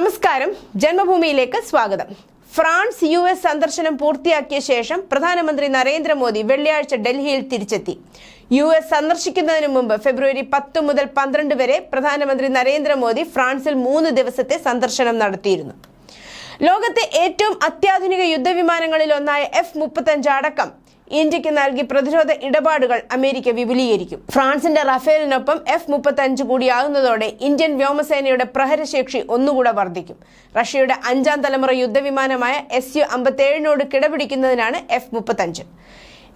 നമസ്കാരം. ജന്മഭൂമിയിലേക്ക് സ്വാഗതം. France U S സന്ദർശനം പൂർത്തിയാക്കിയ ശേഷം പ്രധാനമന്ത്രി നരേന്ദ്രമോദി വെള്ളിയാഴ്ച ഡൽഹിയിൽ തിരിച്ചെത്തി. യു എസ് സന്ദർശിക്കുന്നതിന് മുമ്പ് ഫെബ്രുവരി പത്ത് മുതൽ പന്ത്രണ്ട് വരെ പ്രധാനമന്ത്രി നരേന്ദ്രമോദി ഫ്രാൻസിൽ മൂന്ന് ദിവസത്തെ സന്ദർശനം നടത്തിയിരുന്നു. ലോകത്തെ ഏറ്റവും അത്യാധുനിക യുദ്ധവിമാനങ്ങളിൽ ഒന്നായ എഫ് മുപ്പത്തഞ്ച് അടക്കം ഇന്ത്യയ്ക്ക് നൽകി പ്രതിരോധ ഇടപാടുകൾ അമേരിക്ക വിപുലീകരിക്കും. ഫ്രാൻസിന്റെ റഫേലിനൊപ്പം എഫ് മുപ്പത്തഞ്ച് കൂടിയാകുന്നതോടെ ഇന്ത്യൻ വ്യോമസേനയുടെ പ്രഹരശേഷി ഒന്നുകൂടെ വർദ്ധിക്കും. റഷ്യയുടെ അഞ്ചാം തലമുറ യുദ്ധവിമാനമായ എസ് യു അമ്പത്തേഴിനോട് കിടപിടിക്കുന്നതിനാണ് എഫ് മുപ്പത്തഞ്ച്.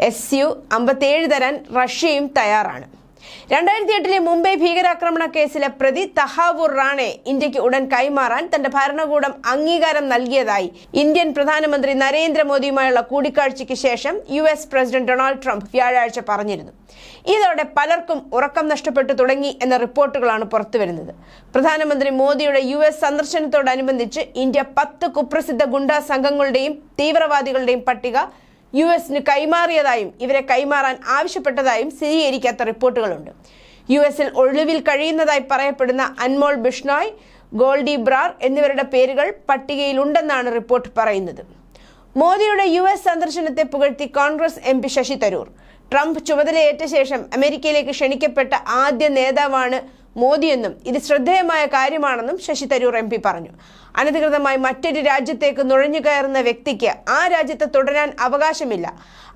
എസ് യു അമ്പത്തേഴ് തരാൻ റഷ്യയും തയ്യാറാണ്. രണ്ടായിരത്തി എട്ടിലെ മുംബൈ ഭീകരാക്രമണ കേസിലെ പ്രതി തഹാവൂർ റാണെ ഇന്ത്യയ്ക്ക് ഉടൻ കൈമാറാൻ തന്റെ ഭരണകൂടം അംഗീകാരം നൽകിയതായി ഇന്ത്യൻ പ്രധാനമന്ത്രി നരേന്ദ്രമോദിയുമായുള്ള കൂടിക്കാഴ്ചയ്ക്ക് ശേഷം U S president Donald Trump വ്യാഴാഴ്ച പറഞ്ഞിരുന്നു. ഇതോടെ പലർക്കും ഉറക്കം നഷ്ടപ്പെട്ടു തുടങ്ങി എന്ന റിപ്പോർട്ടുകളാണ് പുറത്തുവരുന്നത്. പ്രധാനമന്ത്രി മോദിയുടെ യു എസ് സന്ദർശനത്തോടനുബന്ധിച്ച് ഇന്ത്യ പത്ത് കുപ്രസിദ്ധ ഗുണ്ടാ സംഘങ്ങളുടെയും തീവ്രവാദികളുടെയും പട്ടിക യു എസിന് കൈമാറിയതായും ഇവരെ കൈമാറാൻ ആവശ്യപ്പെട്ടതായും സ്ഥിരീകരിക്കാത്ത റിപ്പോർട്ടുകളുണ്ട്. യു എസിൽ ഒളിവിൽ കഴിയുന്നതായി പറയപ്പെടുന്ന അൻമോൾ ബിഷ്ണോയ് ഗോൾഡി ബ്രാർ എന്നിവരുടെ പേരുകൾ പട്ടികയിലുണ്ടെന്നാണ് റിപ്പോർട്ട് പറയുന്നത്. മോദിയുടെ യു എസ് സന്ദർശനത്തെ പുകഴ്ത്തി Congress M P Shashi Tharoor. Trump ചുമതലയേറ്റ ശേഷം അമേരിക്കയിലേക്ക് ക്ഷണിക്കപ്പെട്ട ആദ്യ നേതാവാണ് മോദിയെന്നും ഇത് ശ്രദ്ധേയമായ കാര്യമാണെന്നും ശശി തരൂർ എം പറഞ്ഞു. അനധികൃതമായി മറ്റൊരു രാജ്യത്തേക്ക് നുഴഞ്ഞു കയറുന്ന വ്യക്തിക്ക് ആ രാജ്യത്ത് തുടരാൻ അവകാശമില്ല.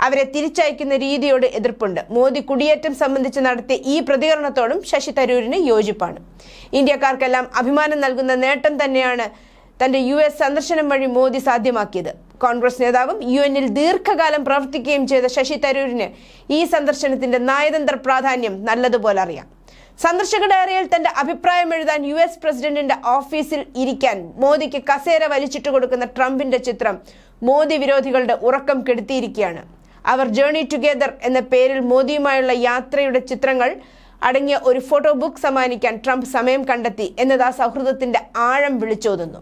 അവരെ തിരിച്ചയക്കുന്ന രീതിയോട് എതിർപ്പുണ്ട്. മോദി കുടിയേറ്റം സംബന്ധിച്ച് നടത്തിയ ഈ പ്രതികരണത്തോടും ശശി തരൂരിന് യോജിപ്പാണ്. ഇന്ത്യക്കാർക്കെല്ലാം അഭിമാനം നൽകുന്ന നേട്ടം തന്നെയാണ് തന്റെ യു എസ് സന്ദർശനം വഴി മോദി സാധ്യമാക്കിയത്. കോൺഗ്രസ് നേതാവും യു എന്നിൽ ദീർഘകാലം പ്രവർത്തിക്കുകയും ചെയ്ത ശശി തരൂരിന് ഈ സന്ദർശനത്തിന്റെ നയതന്ത്ര പ്രാധാന്യം നല്ലതുപോലെ അറിയാം. സന്ദർശക ഡയറിയിൽ തന്റെ അഭിപ്രായം എഴുതാൻ യു എസ് പ്രസിഡന്റിന്റെ ഓഫീസിൽ ഇരിക്കാൻ മോദിക്ക് കസേര വലിച്ചിട്ട് കൊടുക്കുന്ന ട്രംപിന്റെ ചിത്രം മോദി വിരോധികളുടെ ഉറക്കം കെടുത്തിയിരിക്കുകയാണ്. അവർ ജേണി ടുഗെദർ എന്ന പേരിൽ മോദിയുമായുള്ള യാത്രയുടെ ചിത്രങ്ങൾ അടങ്ങിയ ഒരു ഫോട്ടോ ബുക്ക് സമ്മാനിക്കാൻ ട്രംപ് സമയം കണ്ടെത്തി എന്നത് ആ സൗഹൃദത്തിന്റെ ആഴം വിളിച്ചോതുന്നു.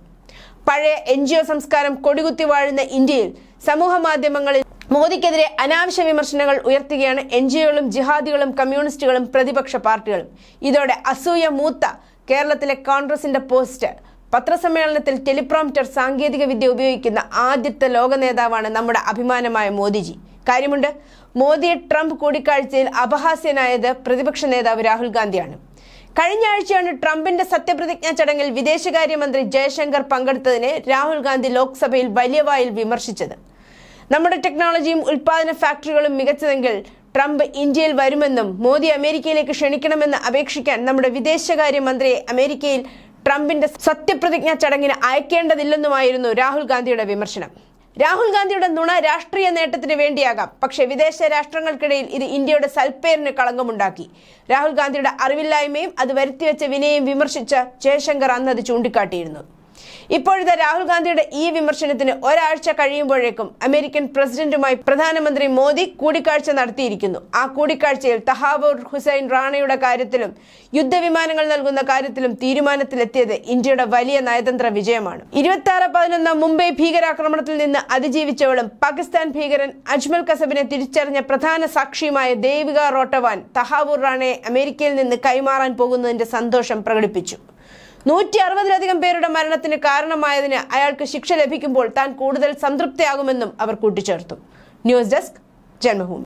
പഴയ എൻ സംസ്കാരം കൊടികുത്തി വാഴുന്ന ഇന്ത്യയിൽ സമൂഹ മാധ്യമങ്ങളിൽ മോദിക്കെതിരെ അനാവശ്യ വിമർശനങ്ങൾ ഉയർത്തുകയാണ് എൻ ജി ഒകളും ജിഹാദികളും കമ്മ്യൂണിസ്റ്റുകളും പ്രതിപക്ഷ പാർട്ടികളും. ഇതോടെ അസൂയ മൂത്ത കേരളത്തിലെ കോൺഗ്രസിന്റെ പോസ്റ്റ്. പത്രസമ്മേളനത്തിൽ ടെലിപ്രോംപ്റ്റർ സാങ്കേതിക വിദ്യ ഉപയോഗിക്കുന്ന ആദ്യത്തെ ലോക നേതാവാണ് നമ്മുടെ അഭിമാനമായ മോദിജി. കാര്യമുണ്ട് മോദിയെ ട്രംപ് കൂടിക്കാഴ്ചയിൽ അപഹാസ്യനായത് പ്രതിപക്ഷ നേതാവ് രാഹുൽ ഗാന്ധിയാണ്. കഴിഞ്ഞ ആഴ്ചയാണ് ട്രംപിന്റെ സത്യപ്രതിജ്ഞാ ചടങ്ങിൽ വിദേശകാര്യമന്ത്രി ജയശങ്കർ പങ്കെടുത്തതിനെ രാഹുൽ ഗാന്ധി ലോക്സഭയിൽ വലിയ വായിൽ വിമർശിച്ചത്. നമ്മുടെ ടെക്നോളജിയും ഉൽപാദന ഫാക്ടറികളും മികച്ചതെങ്കിൽ ട്രംപ് ഇന്ത്യയിൽ വരുമെന്നും മോദി അമേരിക്കയിലേക്ക് ക്ഷണിക്കണമെന്ന് അപേക്ഷിക്കാൻ നമ്മുടെ വിദേശകാര്യമന്ത്രിയെ അമേരിക്കയിൽ ട്രംപിന്റെ സത്യപ്രതിജ്ഞാ ചടങ്ങിന് അയക്കേണ്ടതില്ലെന്നുമായിരുന്നു രാഹുൽ ഗാന്ധിയുടെ വിമർശനം. രാഹുൽ ഗാന്ധിയുടെ നുണ രാഷ്ട്രീയ നേട്ടത്തിന് വേണ്ടിയാകാം. പക്ഷെ വിദേശ രാഷ്ട്രങ്ങൾക്കിടയിൽ ഇത് ഇന്ത്യയുടെ സൽപ്പേരിന് കളങ്കമുണ്ടാക്കി. രാഹുൽ ഗാന്ധിയുടെ അറിവില്ലായ്മയും അത് വരുത്തിവെച്ച വിനയും വിമർശിച്ച ജയശങ്കർ അന്ന് അത് ചൂണ്ടിക്കാട്ടിയിരുന്നു. ഇപ്പോഴത്തെ രാഹുൽ ഗാന്ധിയുടെ ഈ വിമർശനത്തിന് ഒരാഴ്ച കഴിയുമ്പോഴേക്കും അമേരിക്കൻ പ്രസിഡന്റുമായി പ്രധാനമന്ത്രി മോദി കൂടിക്കാഴ്ച നടത്തിയിരിക്കുന്നു. ആ കൂടിക്കാഴ്ചയിൽ തഹാവൂർ ഹുസൈൻ റാണയുടെ കാര്യത്തിലും യുദ്ധവിമാനങ്ങൾ നൽകുന്ന കാര്യത്തിലും തീരുമാനത്തിലെത്തിയത് ഇന്ത്യയുടെ വലിയ നയതന്ത്ര വിജയമാണ്. ഇരുപത്തി ആറ് പതിനൊന്ന് മുംബൈ ഭീകരാക്രമണത്തിൽ നിന്ന് അതിജീവിച്ചവളും പാകിസ്ഥാൻ ഭീകരൻ അജ്മൽ കസബിനെ തിരിച്ചറിഞ്ഞ പ്രധാന സാക്ഷിയുമായ ദേവിക റോട്ടവാൻ തഹാവൂർ റാണയെ അമേരിക്കയിൽ നിന്ന് കൈമാറാൻ പോകുന്നതിന്റെ സന്തോഷം പ്രകടിപ്പിച്ചു. നൂറ്റി അറുപതിലധികം പേരുടെ മരണത്തിന് കാരണമായതിന് അയാൾക്ക് ശിക്ഷ ലഭിക്കുമ്പോൾ താൻ കൂടുതൽ സംതൃപ്തിയാകുമെന്നും അവർ കൂട്ടിച്ചേർത്തു. News desk Janmabhumi.